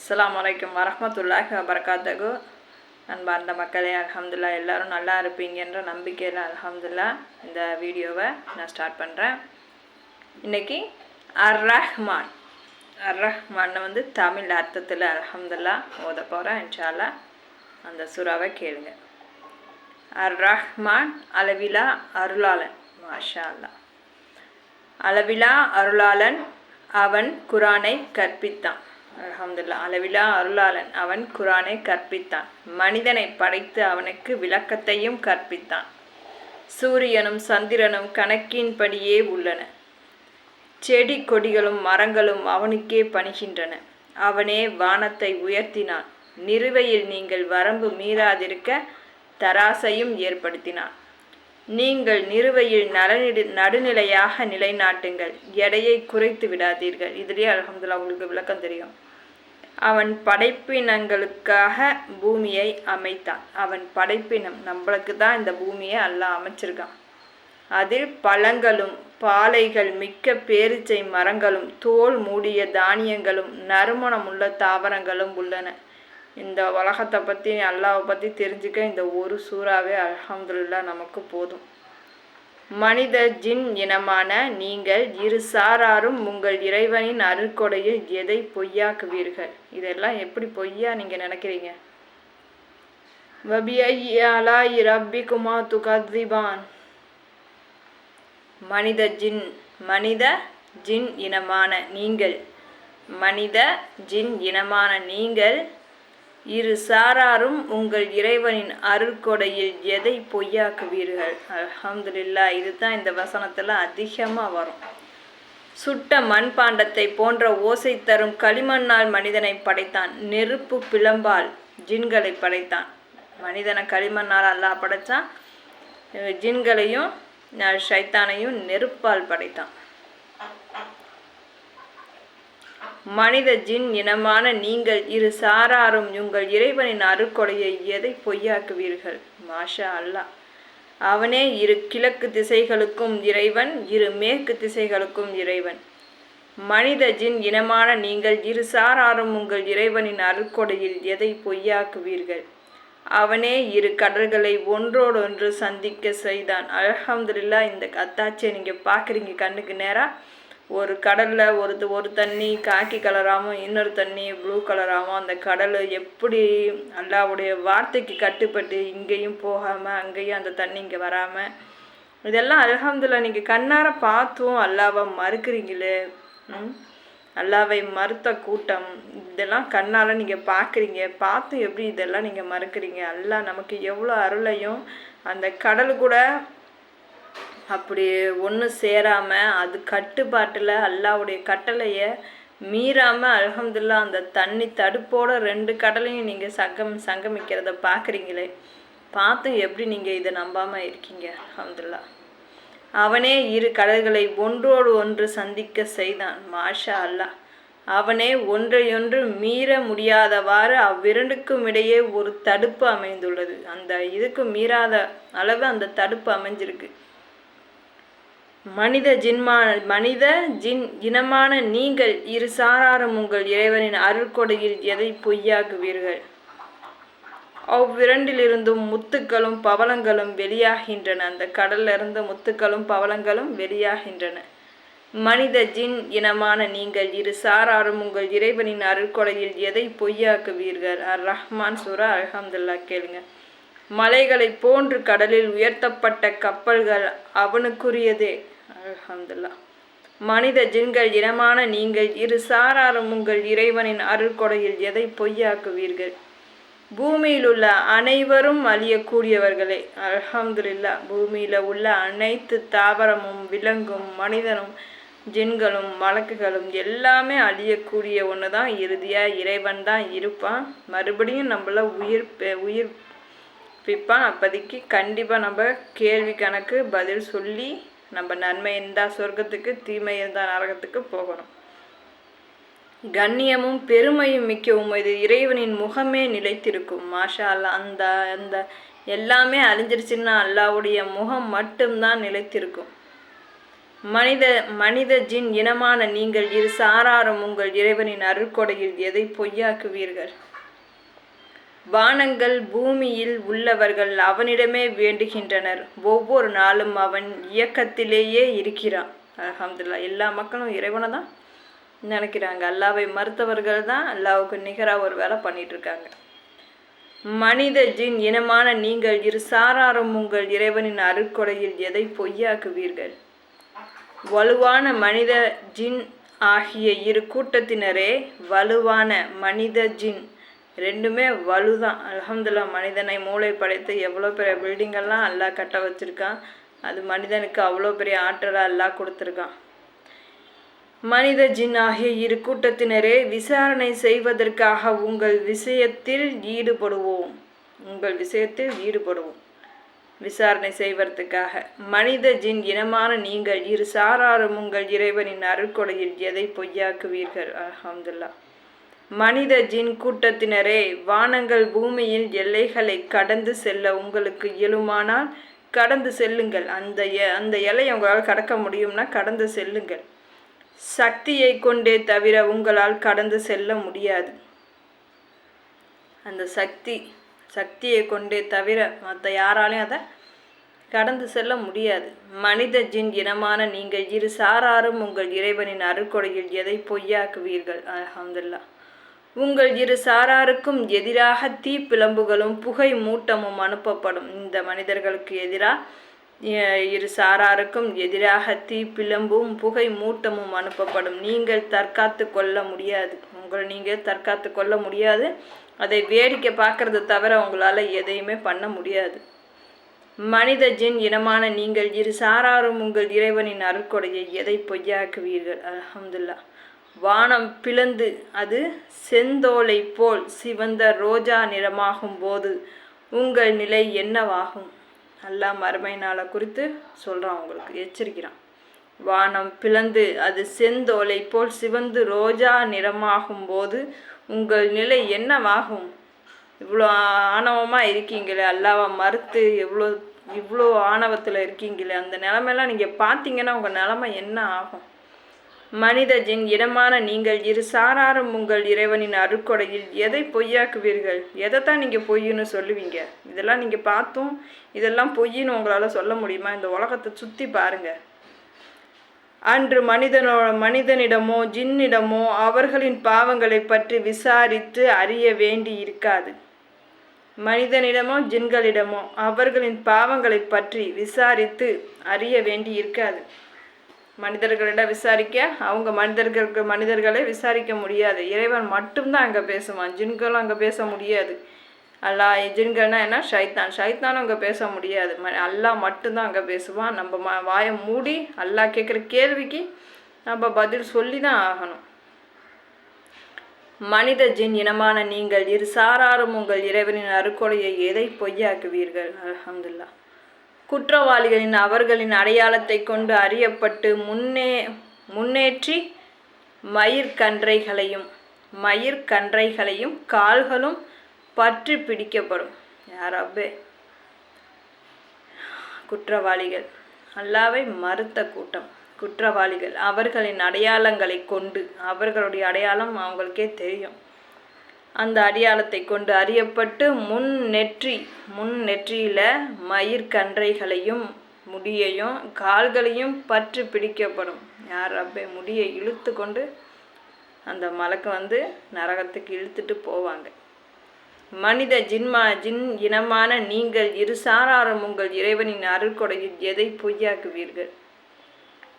அஸ்லாம் வலைக்கம் வரஹ்மத்துல்லாஹி வபர்காத்தகு அன்பார்ந்த மக்களே அலமதுல்லா எல்லோரும் நல்லா இருப்பீங்கன்ற நம்பிக்கையில் அலமதுல்லா இந்த வீடியோவை நான் ஸ்டார்ட் பண்ணுறேன் இன்னைக்கு அர் ரஹ்மான் அர் ரஹ்மான் வந்து தமிழ் அர்த்தத்தில் அலமதுல்லா ஓத போகிறேன் இன்ஷால்லா அந்த சுறாவை கேளுங்க. அர் ரஹ்மான் அளவிலா அருளாளன் மாஷா அல்லாஹ் அளவிலா அருளாளன் அவன் குரானை கற்பித்தான். அலமதுல்லா அளவிலா அருளாளன். அவன் குரானை கற்பித்தான். மனிதனை படைத்து அவனுக்கு விளக்கத்தையும் கற்பித்தான். சூரியனும் சந்திரனும் கணக்கின்படியே உள்ளன. செடி கொடிகளும் மரங்களும் அவனுக்கே பணிகின்றன. அவனே வானத்தை உயர்த்தினான். நிறுவையில் நீங்கள் வரம்பு மீறாதிருக்க தராசையும் ஏற்படுத்தினான். நீங்கள் நிறுவையில் நலனிடு நடுநிலையாக நிலைநாட்டுங்கள். எடையை குறைத்து விடாதீர்கள். இதுலேயே அலமதுல்லா உங்களுக்கு விளக்கம் தெரியும். அவன் படைப்பினங்களுக்காக பூமியை அமைத்தான். அவன் படைப்பினம் நம்மளுக்கு தான் இந்த பூமியை எல்லாம் அமைச்சிருக்கான். அதில் பழங்களும் பாலைகள் மிக்க பேரிச்சை மரங்களும் தோல் மூடிய தானியங்களும் நறுமணமுள்ள தாவரங்களும் உள்ளன. இந்த உலகத்தை பற்றி அல்லாவை பற்றி தெரிஞ்சுக்க இந்த ஒரு சூறாவே அலமதுல்லா நமக்கு போதும். மனித ஜின் இனமான நீங்கள் இரு சாராரும் உங்கள் இறைவனின் அருள்கொடையில் எதை பொய்யாக்குவீர்கள்? இதெல்லாம் எப்படி பொய்யா நீங்கள் நினைக்கிறீங்க? வபியலா இரப்பி குமா துகதிபான் மனித ஜின் மனித ஜின் இனமான நீங்கள் மனித ஜின் இனமான நீங்கள் இரு சாராரும் உங்கள் இறைவனின் அருள்கொடையில் எதை பொய்யாக்குவீர்கள்? அலமதுல்லா இதுதான் இந்த வசனத்தில் அதிகமாக வரும். சுட்ட மண்பாண்டத்தை போன்ற ஓசை தரும் களிமண்ணால் மனிதனை படைத்தான். நெருப்பு பிளம்பால் ஜின்களை படைத்தான். மனிதனை களிமண்ணால் அல்லாஹ் படைத்தான் ஜின்களையும் ஷைத்தானையும் நெருப்பால் படைத்தான். மனித ஜின் இனமான நீங்கள் இரு சாராரும் உங்கள் இறைவனின் அருக்கொடையை எதை பொய்யாக்குவீர்கள்? மாஷா அல்லாஹ் அவனே இரு கிழக்கு திசைகளுக்கும் இறைவன் இரு மேற்கு திசைகளுக்கும் இறைவன். மனித ஜின் இனமான நீங்கள் இரு சாராரும் உங்கள் இறைவனின் அருக்கொடையில் எதை பொய்யாக்குவீர்கள்? அவனே இரு கடல்களை ஒன்றோடொன்று சந்திக்க செய்தான். அல்ஹம்துலில்லா இந்த அத்தாச்சியை நீங்கள் பார்க்குறீங்க கண்ணுக்கு நேராக ஒரு கடலில் ஒரு ஒரு தண்ணி காக்கி கலராகவும் இன்னொரு தண்ணி ப்ளூ கலராகவும் அந்த கடல் எப்படி அல்லாவுடைய வார்த்தைக்கு கட்டுப்பட்டு இங்கேயும் போகாமல் அங்கேயும் அந்த தண்ணி இங்கே வராமல் இதெல்லாம் அல்ஹம்துல்லா நீங்கள் கண்ணார பார்த்தும் அல்லாவை மறுக்கிறீங்களே? அல்லாவை மறுத்த கூட்டம் இதெல்லாம் கண்ணால் நீங்கள் பார்க்குறீங்க. பார்த்தும் எப்படி இதெல்லாம் நீங்கள் மறுக்கிறீங்க? அல்லா நமக்கு எவ்வளோ அருளையும் அந்த கடல் கூட அப்படி ஒன்று சேராமல் அது கட்டுப்பாட்டில் அல்லாவுடைய கட்டளையை மீறாமல் அலகம்துல்லா அந்த தண்ணி தடுப்போட ரெண்டு கடலையும் நீங்கள் சங்கம் சங்கமிக்கிறத பார்க்குறீங்களே? பார்த்தும் எப்படி நீங்கள் இதை நம்பாமல் இருக்கீங்க அல்ஹம்துல்லா? அவனே இரு கடல்களை ஒன்றோடு ஒன்று சந்திக்க செய்தான் மாஷா அல்லாஹ் அவனே ஒன்றையொன்று மீற முடியாதவாறு அவ்விரண்டுக்கும் இடையே ஒரு தடுப்பு அமைந்துள்ளது. அந்த இதுக்கு மீறாத அளவு அந்த தடுப்பு அமைஞ்சிருக்கு. மனித ஜின்மான மனித ஜின் இனமான நீங்கள் இரு சாராரும் உங்கள் இறைவனின் அருள்கொடையில் எதை பொய்யாக்குவீர்கள்? அவ்விரண்டிலிருந்தும் முத்துக்களும் பவளங்களும் வெளியாகின்றன. அந்த கடல்ல இருந்த முத்துக்களும் பவளங்களும் வெளியாகின்றன. மனித ஜின் இனமான நீங்கள் இரு சாராரும் உங்கள் இறைவனின் அருள்கொடையில் எதை பொய்யாக்குவீர்கள்? அர் ரஹ்மான் சூரா அல்ஹம்துல்லா கேளுங்க. மலைகளை போன்று கடலில் உயர்த்தப்பட்ட கப்பல்கள் அவனுக்குரியதே. அல்ஹம்துல்லா மனித ஜின்கள் இனமான நீங்கள் இரு சாராரும் உங்கள் இறைவனின் அருள்கொடையில் எதை பொய்யாக்குவீர்கள்? பூமியில் உள்ள அனைவரும் அழியக்கூடியவர்களே. அல்ஹம்துலில்லா பூமியில் உள்ள அனைத்து தாவரமும் விலங்கும் மனிதனும் ஜின்களும் வழக்குகளும் எல்லாமே அழியக்கூடிய ஒன்று தான் இறுதியாக இறைவன் தான் இருப்பான். மறுபடியும் நம்மள உயிர் உயிர் விற்பான் அப்போதைக்கு கண்டிப்பாக நம்ம கேள்வி கணக்கு பதில் சொல்லி நம்ம நன்மை இருந்தால் சொர்க்கத்துக்கு தீமை இருந்தால் நரகத்துக்கு போகணும். கண்ணியமும் பெருமையும் மிக்கவும் இது இறைவனின் முகமே நிலைத்திருக்கும். மாஷா அல்லா அந்த அந்த எல்லாமே அழிஞ்சிருச்சுன்னா அல்லாவுடைய முகம் மட்டும்தான் நிலைத்திருக்கும். மனித மனித ஜின் இனமான நீங்கள் இரு சாராரும் உங்கள் இறைவனின் அருள்கொடையில் எதை பொய்யாக்குவீர்கள்? வானங்கள் பூமியில் உள்ளவர்கள் அவனிடமே வேண்டுகின்றனர். ஒவ்வொரு நாளும் அவன் இயக்கத்திலேயே இருக்கிறான். அலமதுல்லா எல்லா மக்களும் இறைவனை தான் நினைக்கிறாங்க. அல்லாவை மறுத்தவர்கள் தான் அல்லாவுக்கு நிகராக ஒரு வேலை பண்ணிட்டு இருக்காங்க மனித ஜின் இனமான நீங்கள் இரு சாராரும் உங்கள் இறைவனின் அருட்கொடையில் எதை பொய்யாக்குவீர்கள்? வலுவான மனித ஜின் ஆகிய இரு கூட்டத்தினரே வலுவான மனித ஜின் ரெண்டுமே வலுதான். அலமதுல்லா மனிதனை மூளை படைத்து எவ்வளோ பெரிய பில்டிங்கெல்லாம் எல்லாம் கட்ட வச்சிருக்கான். அது மனிதனுக்கு அவ்வளோ பெரிய ஆற்றலாக எல்லாம் கொடுத்துருக்கான். மனித ஜின் ஆகிய இரு கூட்டத்தினரே விசாரணை செய்வதற்காக உங்கள் விஷயத்தில் ஈடுபடுவோம். உங்கள் விஷயத்தில் ஈடுபடுவோம். விசாரணை செய்வதற்காக. மனித ஜின் இனமான நீங்கள் இரு சாராரும் உங்கள் இறைவனின் அருள்கொடையில் எதை பொய்யாக்குவீர்கள்? அலமதுல்லா மனித ஜின் கூட்டத்தினரே வானங்கள் பூமியில் எல்லைகளை கடந்து செல்ல உங்களுக்கு இயலுமானால் கடந்து செல்லுங்கள். அந்த எ- அந்த எல்லையை உங்களால் கடக்க முடியும்னா கடந்து செல்லுங்கள். சக்தியை கொண்டே தவிர உங்களால் கடந்து செல்ல முடியாது. அந்த சக்தி சக்தியை கொண்டே தவிர மற்ற யாராலையும் அதை கடந்து செல்ல முடியாது. மனித ஜின் இனமான நீங்கள் இரு சாராரும் உங்கள் இறைவனின் அருட்கொடையில் எதை பொய்யாக்குவீர்கள்? அல்ஹம்துலில்லாஹ். உங்கள் இரு சாராருக்கும் எதிராக தீப்பிழம்புகளும் புகை மூட்டமும் அனுப்பப்படும். இந்த மனிதர்களுக்கு எதிராக இரு சாராருக்கும் எதிராக தீப்பிழம்பும் புகை மூட்டமும் அனுப்பப்படும். நீங்கள் தற்காத்து கொள்ள முடியாது. உங்களை நீங்கள் தற்காத்து கொள்ள முடியாது. அதை வேடிக்கை பார்க்கறது தவிர உங்களால் எதையுமே பண்ண முடியாது. மனித ஜின் இனமான நீங்கள் இரு சாராரும் உங்கள் இறைவனின் அருட்கொடையை எதை பொய்யாக்குவீர்கள்? அலமதுல்லா வானம் பிளந்து அது செந்தோலை போல் சிவந்த ரோஜா நிறமாகும் போது உங்கள் நிலை என்னவாகும்? அல்லாஹ் மறுமை நாளை குறித்து சொல்கிறான் உங்களுக்கு எச்சரிக்கிறான். வானம் பிளந்து அது செந்தோலை போல் சிவந்து ரோஜா நிறமாகும் போது உங்கள் நிலை என்னவாகும்? இவ்வளோ ஆணவமாக இருக்கீங்களே அல்லாவை மறுத்து எவ்வளோ இவ்வளோ ஆணவத்தில் இருக்கீங்களே அந்த நிலமையெல்லாம் நீங்கள் பார்த்தீங்கன்னா உங்கள் நிலமை என்ன ஆகும்? மனித ஜின் இடமான நீங்கள் இரு சாராரும் உங்கள் இறைவனின் அருட்கொடையில் எதை பொய்யாக்குவீர்கள்? எதை தான் நீங்கள் பொய்ன்னு சொல்லுவீங்க? இதெல்லாம் நீங்கள் பார்த்தும் இதெல்லாம் பொய்ன்னு உங்களால் சொல்ல முடியுமா? இந்த உலகத்தை சுற்றி பாருங்கள் அன்று மனிதனோ மனிதனிடமோ ஜின்னிடமோ அவர்களின் பாவங்களை பற்றி விசாரித்து அறிய வேண்டி இருக்காது. மனிதனிடமோ ஜின்களிடமோ அவர்களின் பாவங்களை பற்றி விசாரித்து அறிய வேண்டி இருக்காது. மனிதர்களிடம் விசாரிக்க அவங்க மனிதர்களுக்கு மனிதர்களை விசாரிக்க முடியாது. இறைவன் மட்டும்தான் அங்கே பேசுவான். ஜின்களும் அங்கே பேச முடியாது. அல்லா ஜின்கள்னா என்ன? ஷைத்தான். ஷைத்தானும் அங்கே பேச முடியாது. ம அல்லாஹ் மட்டும்தான் அங்கே பேசுவான். நம்ம ம வாயை மூடி அல்லாஹ் கேட்குற கேள்விக்கு நம்ம பதில் சொல்லி தான் ஆகணும். மனித ஜின் இனமான நீங்கள் இரு சாராரும் உங்கள் இறைவனின் அறுக்கொலையை எதை பொய்யாக்குவீர்கள்? அலமதுல்லா குற்றவாளிகளின் அவர்களின் அடையாளத்தை கொண்டு அறியப்பட்டு முன்னே முன்னேற்றி மயிர்கன்றைகளையும் மயிர்கன்றைகளையும் கால்களும் பற்றி பிடிக்கப்படும். யாரப்பே குற்றவாளிகள். அல்லாவை மறுத்த கூட்டம். குற்றவாளிகள். அவர்களின் அடையாளங்களை கொண்டு அவர்களுடைய அடையாளம் அவங்களுக்கே தெரியும். அந்த அடையாளத்தை கொண்டு அறியப்பட்டு முன் நெற்றி முன் நெற்றியில் மயிர்கன்றைகளையும் முடியையும் கால்களையும் பற்றி பிடிக்கப்படும். யார் அப்பே முடியை இழுத்து கொண்டு அந்த மலக்கு வந்து நரகத்துக்கு இழுத்துட்டு போவாங்க. மனித ஜின்மா ஜின் இனமான நீங்கள் இரு சாராரும் உங்கள் இறைவனின் அருள்கொடையில் எதை பொய்யாக்குவீர்கள்?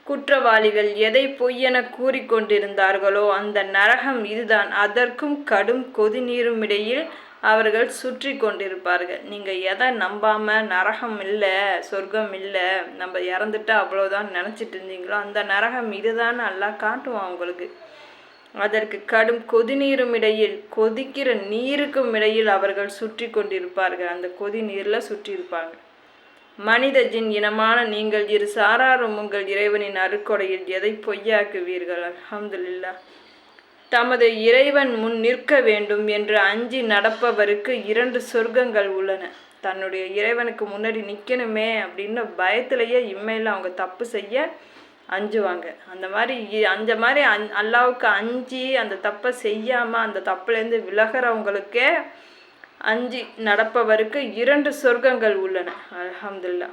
குற்றவாளிகள் எதை பொய்யென கூறிக்கொண்டிருந்தார்களோ அந்த நரகம் இதுதான். அதற்கும் கடும் கொதிநீரும் இடையில் அவர்கள் சுற்றி கொண்டிருப்பார்கள். நீங்கள் எதை நம்பாம நரகம் இல்லை சொர்க்கம் இல்லை நம்ம இறந்துட்டா அவ்வளோதான் நினச்சிட்டு இருந்தீங்களோ அந்த நரகம் இதுதான் நல்லா காட்டுவான் உங்களுக்கு. அதற்கு கடும் கொதிநீரும் இடையில் கொதிக்கிற நீருக்கும் இடையில் அவர்கள் சுற்றி கொண்டிருப்பார்கள். அந்த கொதி நீரில் சுற்றி இருப்பாங்க மனித ஜின் இனமான நீங்கள் இரு சாராரும் உங்கள் இறைவனின் அருக்கொடையில் எதை பொய்யாக்குவீர்கள்? அல்ஹம்துலில்லாஹ். தமது இறைவன் முன் நிற்க வேண்டும் என்று அஞ்சி நடப்பவருக்கு இரண்டு சொர்க்கங்கள் உள்ளன. தன்னுடைய இறைவனுக்கு முன்னாடி நிற்கணுமே அப்படின்னு பயத்திலேயே இம்மையில் அவங்க தப்பு செய்ய அஞ்சுவாங்க. அந்த மாதிரி இ- அந்த மாதிரி அந் அல்லாவுக்கு அஞ்சி அந்த தப்பை செய்யாமல் அந்த தப்புலேருந்து விலகிறவங்களுக்கே அஞ்சு நடப்பவருக்கு இரண்டு சொர்க்கங்கள் உள்ளன. அலமதுல்லா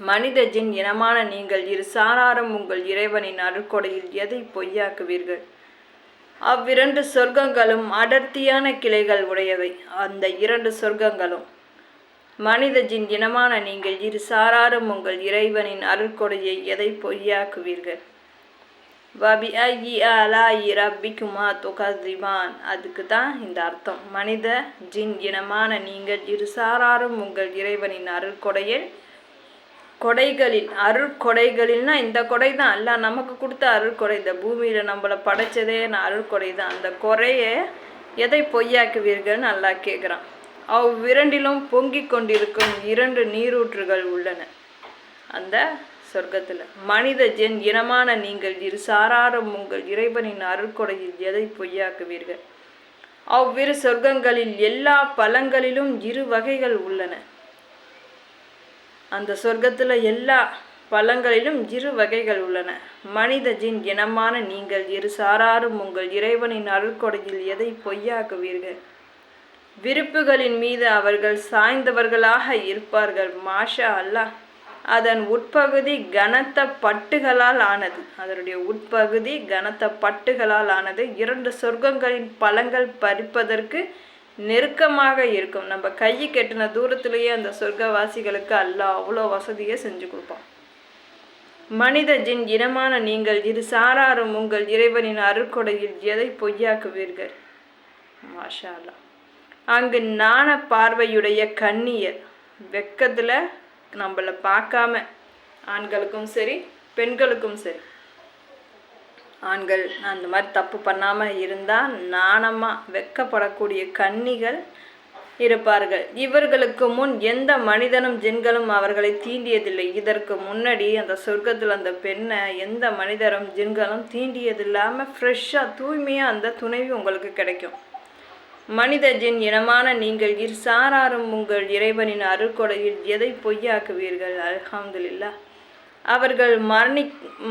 மனித ஜின் இனமான நீங்கள் இரு சாராரும் உங்கள் இறைவனின் அருள்கொடையில் எதை பொய்யாக்குவீர்கள்? அவ்விரண்டு சொர்க்கங்களும் அடர்த்தியான கிளைகள் உடையவை. அந்த இரண்டு சொர்க்கங்களும் மனித ஜின் இனமான நீங்கள் இரு சாராரும் உங்கள் இறைவனின் அருள்கொடையை எதை பொய்யாக்குவீர்கள்? வபி ஐயி அலாயி ரப்பிக்குமா துகதிமான் அதுக்கு தான் இந்த அர்த்தம். மனித ஜின் இனமான நீங்கள் இருசாராரும் உங்கள் இறைவனின் அருள்கொடையில் கொடைகளில் அருட்கொடைகளில்னா இந்த கொடை தான் அல்ல நமக்கு கொடுத்த அருட்கொடை இந்த பூமியில் நம்மளை படைச்சதே நான் அருட்கொடை தான் அந்த கொறையை எதை பொய்யாக்குவீர்கள்னு நல்லா கேட்குறான் அவ்விரண்டிலும் பொங்கிக் கொண்டிருக்கும் இரண்டு நீரூற்றுகள் உள்ளன. அந்த சொர்க்கத்தில். மனித ஜென் இனமான நீங்கள் இரு சாராரும் உங்கள் இறைவனின் அருள்கொடையில் எதை பொய்யாக்குவீர்கள்? அவ்விரு சொர்க்கங்களில் எல்லா பழங்களிலும் இரு வகைகள் உள்ளன. அந்த சொர்க்கத்தில் எல்லா பழங்களிலும் இரு வகைகள் உள்ளன. மனித ஜின் இனமான நீங்கள் இரு சாராரும் உங்கள் இறைவனின் அருள்கொடையில் எதை பொய்யாக்குவீர்கள்? விருப்புகளின் மீது அவர்கள் சாய்ந்தவர்களாக இருப்பார்கள். மாஷா அல்லாஹ். அதன் உட்பகுதி கனத்த பட்டுகளால் ஆனது. அதனுடைய உட்பகுதி கனத்த பட்டுகளால் ஆனது. இரண்டு சொர்க்கங்களின் பழங்கள் பறிப்பதற்கு நெருக்கமாக இருக்கும். நம்ம கையை கெட்டின தூரத்திலேயே அந்த சொர்க்கவாசிகளுக்கு அல்லா அவ்வளோ வசதியை செஞ்சு கொடுப்பான். மனித ஜின் இனமான நீங்கள் இரு சாராரும் உங்கள் இறைவனின் அருட்கொடையில் எதை பொய்யாக்குவீர்கள்? மாஷா அங்கு நாண பார்வையுடைய கண்ணியர் வெக்கத்தில் நம்மளை பார்க்காம ஆண்களுக்கும் சரி பெண்களுக்கும் சரி. ஆண்கள் அந்த மாதிரி தப்பு பண்ணாமல் இருந்தால் நாணமாக வெக்கப்படக்கூடிய கன்னிகள் இருப்பார்கள். இவர்களுக்கு முன் எந்த மனிதனும் ஜின்களும் அவர்களை தீண்டியதில்லை. இதற்கு முன்னாடி அந்த சொர்க்கத்தில் அந்த பெண்ணை எந்த மனிதரும் ஜின்களும் தீண்டியதில்லாமல் ஃப்ரெஷ்ஷாக தூய்மையாக அந்த துணைவி உங்களுக்கு கிடைக்கும். மனித ஜின் இனமான நீங்கள் இரு சாராரும் உங்கள் இறைவனின் அருள்கொடையில் எதை பொய்யாக்குவீர்கள்? அல்ஹாம்துல்லா அவர்கள் மரணி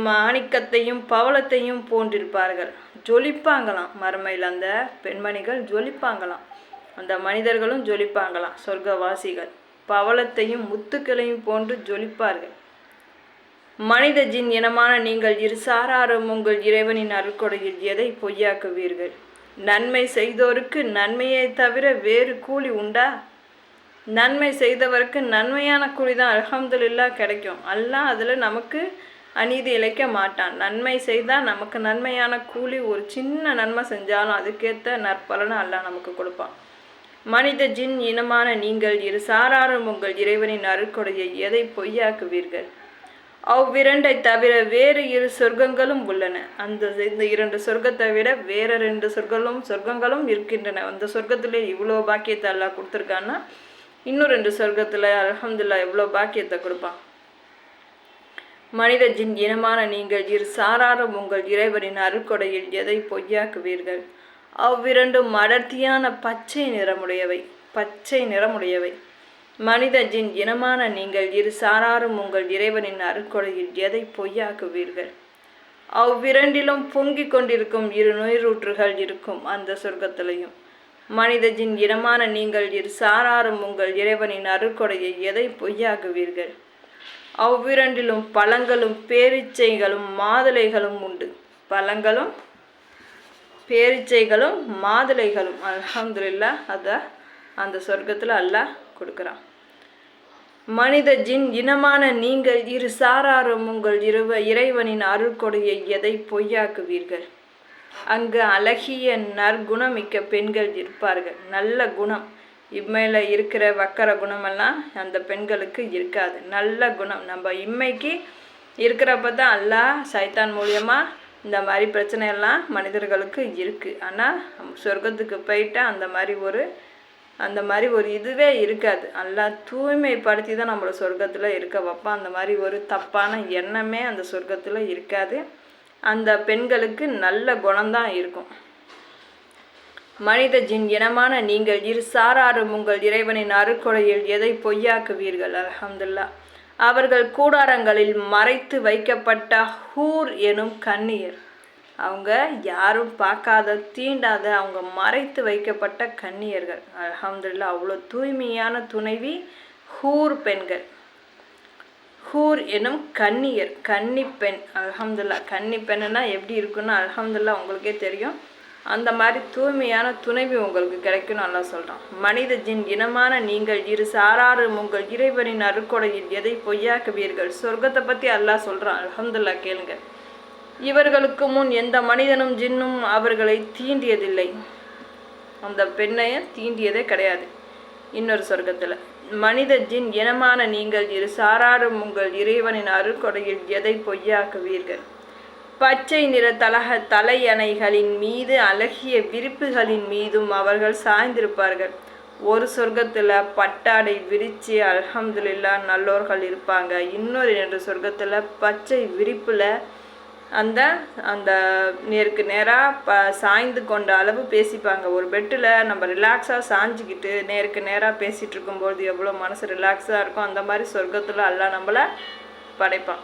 மாணிக்கத்தையும் பவளத்தையும் போன்றிருப்பார்கள் ஜொலிப்பாங்களாம். மறுமையில் அந்த பெண்மணிகள் ஜொலிப்பாங்களாம். அந்த மனிதர்களும் ஜொலிப்பாங்களாம். சொர்க்கவாசிகள் பவளத்தையும் முத்துக்களையும் போன்று ஜொலிப்பார்கள். மனித ஜின் இனமான நீங்கள் இரு சாராரும் உங்கள் இறைவனின் அருள்கொடையில் எதை பொய்யாக்குவீர்கள்? நன்மை செய்தோருக்கு நன்மையை தவிர வேறு கூலி உண்டா? நன்மை செய்தவருக்கு நன்மையான கூலி தான் அல்ஹம்துலில்லா கிடைக்கும். அல்லாஹ் அதில் நமக்கு அநீதி இழைக்க மாட்டான். நன்மை செய்தால் நமக்கு நன்மையான கூலி ஒரு சின்ன நன்மை செஞ்சாலும் அதுக்கேற்ற நற்பலனை அல்லாஹ் நமக்கு கொடுப்பான். மனித ஜின் இனமான நீங்கள் இரு சாராரும் உங்கள் இறைவனின் அருட்கொடையை எதை பொய்யாக்குவீர்கள்? அவ்விரண்டை தவிர வேறு இரு சொர்க்கங்களும் உள்ளன. அந்த இந்த இரண்டு சொர்க்கத்தை விட வேற ரெண்டு சொர்க்கங்களும் சொர்க்கங்களும் இருக்கின்றன. அந்த சொர்க்கத்திலே இவ்வளோ பாக்கியத்தை எல்லாம் கொடுத்துருக்கான்னா இன்னும் ரெண்டு சொர்க்கத்தில் அலமதுல்லா எவ்வளோ பாக்கியத்தை கொடுப்பான்? மனித ஜின் இனமான நீங்கள் இரு சாராரும் உங்கள் இறைவனின் அருக்கொடையில் எதை பொய்யாக்குவீர்கள்? அவ்விரண்டும் அடர்த்தியான பச்சை நிறமுடையவை பச்சை நிறமுடையவை. மனித ஜின் இனமான நீங்கள் இரு சாராரும் உங்கள் இறைவனின் அருட்கொடையில் எதை பொய்யாக்குவீர்கள்? அவ்விரண்டிலும் பொங்கிக் கொண்டிருக்கும் இரு நுயிரூற்றுகள் இருக்கும் அந்த சொர்க்கத்திலையும். மனித ஜின் இனமான நீங்கள் இரு சாராரும் உங்கள் இறைவனின் அருட்கொடையை எதை பொய்யாக்குவீர்கள்? அவ்விரண்டிலும் பழங்களும் பேரிச்சைகளும் மாதுளைகளும் உண்டு. பழங்களும் பேரிச்சைகளும் மாதுளைகளும். அலமதுல்லா அதான் அந்த சொர்க்கத்தில் அல்லாஹ் கொடுக்குறான். மனித ஜின் இனமான நீங்கள் இரு சாராரும் உங்கள் இருவ இறைவனின் அருள்கொடையை எதை பொய்யாக்குவீர்கள்? அங்கு அழகிய நற்குணமிக்க பெண்கள் இருப்பார்கள். நல்ல குணம். இம்மையில் இருக்கிற வக்கர குணமெல்லாம் அந்த பெண்களுக்கு இருக்காது. நல்ல குணம். நம்ம இம்மைக்கு இருக்கிறப்ப தான் அல்லா சைத்தான் மூலியமாக இந்த மாதிரி பிரச்சனையெல்லாம் மனிதர்களுக்கு இருக்குது ஆனால் சொர்க்கத்துக்கு போயிட்டால் அந்த மாதிரி ஒரு அந்த மாதிரி ஒரு இதுவே இருக்காது. நல்லா தூய்மைப்படுத்தி தான் நம்மளை சொர்க்கத்தில் இருக்க வைப்பான் அந்த மாதிரி ஒரு தப்பான எண்ணமே அந்த சொர்க்கத்தில் இருக்காது. அந்த பெண்களுக்கு நல்ல குணம்தான் இருக்கும். மனித ஜின் இனமான நீங்கள் இரு சாராரும் உங்கள் இறைவனின் அருட்கொடையில் எதை பொய்யாக்குவீர்கள்? அலமதுல்லா அவர்கள் கூடாரங்களில் மறைத்து வைக்கப்பட்ட ஹூர் எனும் கண்ணீர். அவங்க யாரும் பார்க்காத தீண்டாத அவங்க மறைத்து வைக்கப்பட்ட கன்னியர்கள். அலமதுல்லா அவ்வளோ தூய்மையான துணைவி ஹூர் பெண்கள். ஹூர் எனும் கன்னியர் கன்னி பெண். அல்ஹம்துல்லா கன்னி பெண்ணுனா எப்படி இருக்குன்னு அல்ஹம்துல்லா உங்களுக்கே தெரியும். அந்த மாதிரி தூய்மையான துணைவி உங்களுக்கு கிடைக்கும்னு நல்லா சொல்கிறான் மனித ஜின் இனமான நீங்கள் இரு சாராரும் உங்கள் இறைவனின் அருக்கொடையில் எதை பொய்யாக்குவீர்கள்? சொர்க்கத்தை பற்றி அல்லாஹ் சொல்கிறான் அல்ஹம்துல்லா கேளுங்கள் இவர்களுக்கு முன் எந்த மனிதனும் ஜின்னும் அவர்களை தீண்டியதில்லை. அந்த பெண்ணைய தீண்டியதே கிடையாது. இன்னொரு சொர்க்கத்தில் மனித ஜின் இனமான நீங்கள் இரு சாராரும் உங்கள் இறைவனின் அருக்கொடையில் எதை பொய்யாக்குவீர்கள்? பச்சை நிற தலக தலையணைகளின் மீது அழகிய விரிப்புகளின் மீதும் அவர்கள் சாய்ந்திருப்பார்கள். ஒரு சொர்க்கத்தில் பட்டாடை விரித்து அல்ஹம்துலில்லா நல்லோர்கள் இருப்பாங்க. இன்னொரு ரெண்டு சொர்க்கத்தில் பச்சை விரிப்பில் அந்த அந்த நேருக்கு நேராக ப சாய்ந்து கொண்ட அளவு பேசிப்பாங்க. ஒரு பெட்டில் நம்ம ரிலாக்ஸாக சாஞ்சிக்கிட்டு நேருக்கு நேராக பேசிகிட்டு இருக்கும்போது எவ்வளோ மனசு ரிலாக்ஸாக இருக்கும் அந்த மாதிரி சொர்க்கத்தில் எல்லாம் நம்மளை படைப்பான்.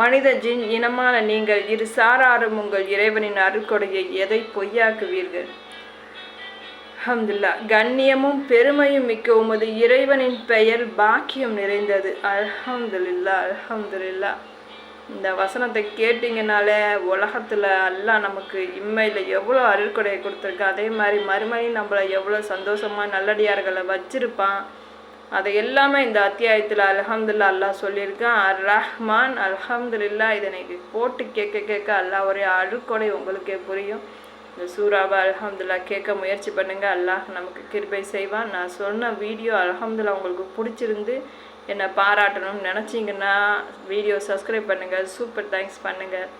மனித ஜின் இனமான நீங்கள் இரு சாராரும் உங்கள் இறைவனின் அருக்கொடையை எதை பொய்யாக்குவீர்கள்? அஹமதுல்லா கண்ணியமும் பெருமையும் மிக்க உமது இறைவனின் பெயர் பாக்கியம் நிறைந்தது. அல்ஹம்துலில்லாஹ் அல்ஹம்துலில்லாஹ். இந்த வசனத்தை கேட்டிங்கனாலே உலகத்தில் எல்லாம் நமக்கு இம்மையில் எவ்வளோ அருள்கொடையை கொடுத்துருக்கு. அதே மாதிரி மறுமையும் நம்மளை எவ்வளோ சந்தோஷமாக நல்லடியார்களை வச்சிருப்பான். அதை எல்லாமே இந்த அத்தியாயத்தில் அலஹம்துல்லா அல்லாஹ் சொல்லியிருக்கான் அர் ரஹ்மான் அலஹம்துல்லா இதனை போட்டு கேட்க கேட்க அல்லாஹ் ஒரே அழுக்கொடை உங்களுக்கே புரியும். இந்த சூறாவை அலஹம்துல்லா கேட்க முயற்சி பண்ணுங்கள் அல்லாஹ் நமக்கு கிருபை செய்வான். நான் சொன்ன வீடியோ அல்ஹம்துல்லா உங்களுக்கு பிடிச்சிருந்து என்னை பாராட்டணும்னு நினச்சிங்கன்னா வீடியோ சப்ஸ்கிரைப் பண்ணுங்கள் சூப்பர் தேங்க்ஸ் பண்ணுங்கள்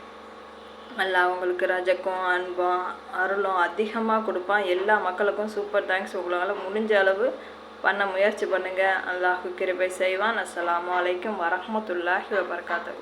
நல்லா உங்களுக்கு ரஜக்கும் அன்பும் அருளும் அதிகமாக கொடுப்பான். எல்லா மக்களுக்கும் சூப்பர் தேங்க்ஸ் உங்களால் முடிஞ்ச அளவு பண்ண முயற்சி பண்ணுங்கள் அல்லாஹு கிருபை செய்வான். அஸ்லாம் அலைக்கும் வரமத்துல்லாஹி வபரகாத்துஹு.